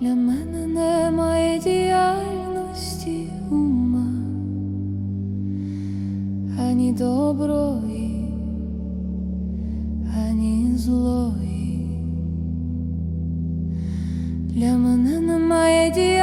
Для мене немає діяльності ума, ані доброї, ані злої. Для мене немає діяльності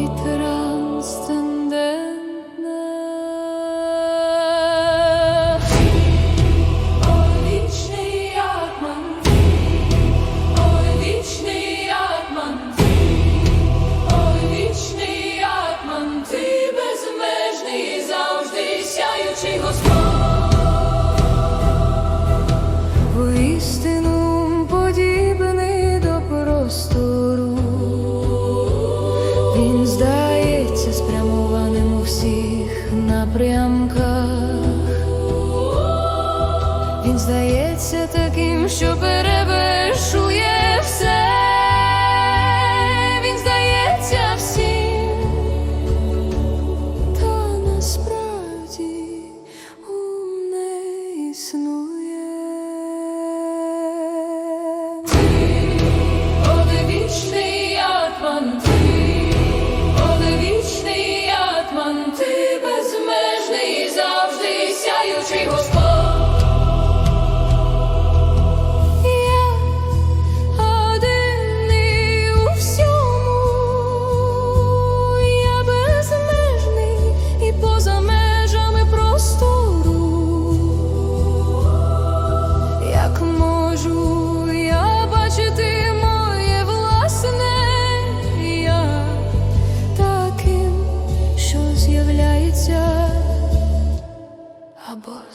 bitir напрямках. Він здається таким, що без Hijos con...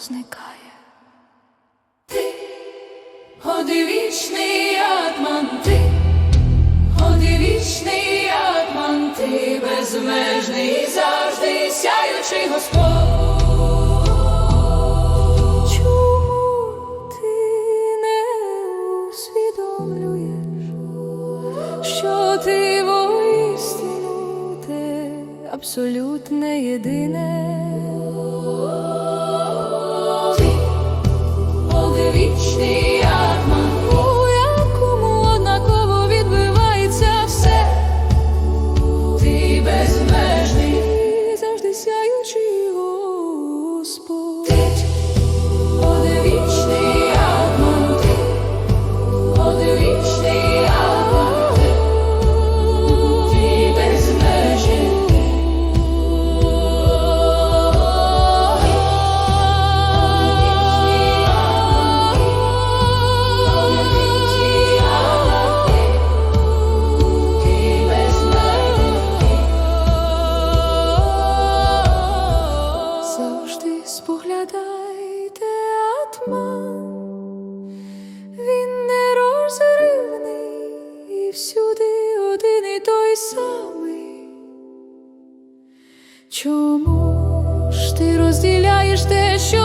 зникає. Ти одивічний атман, ти, одивічний атман, ти безмежний завжди сяючий Господь. Чому ти не усвідомлюєш, що ти воістину, абсолютне єдине? всюди один і той самий. Чому ж ти розділяєш те, що?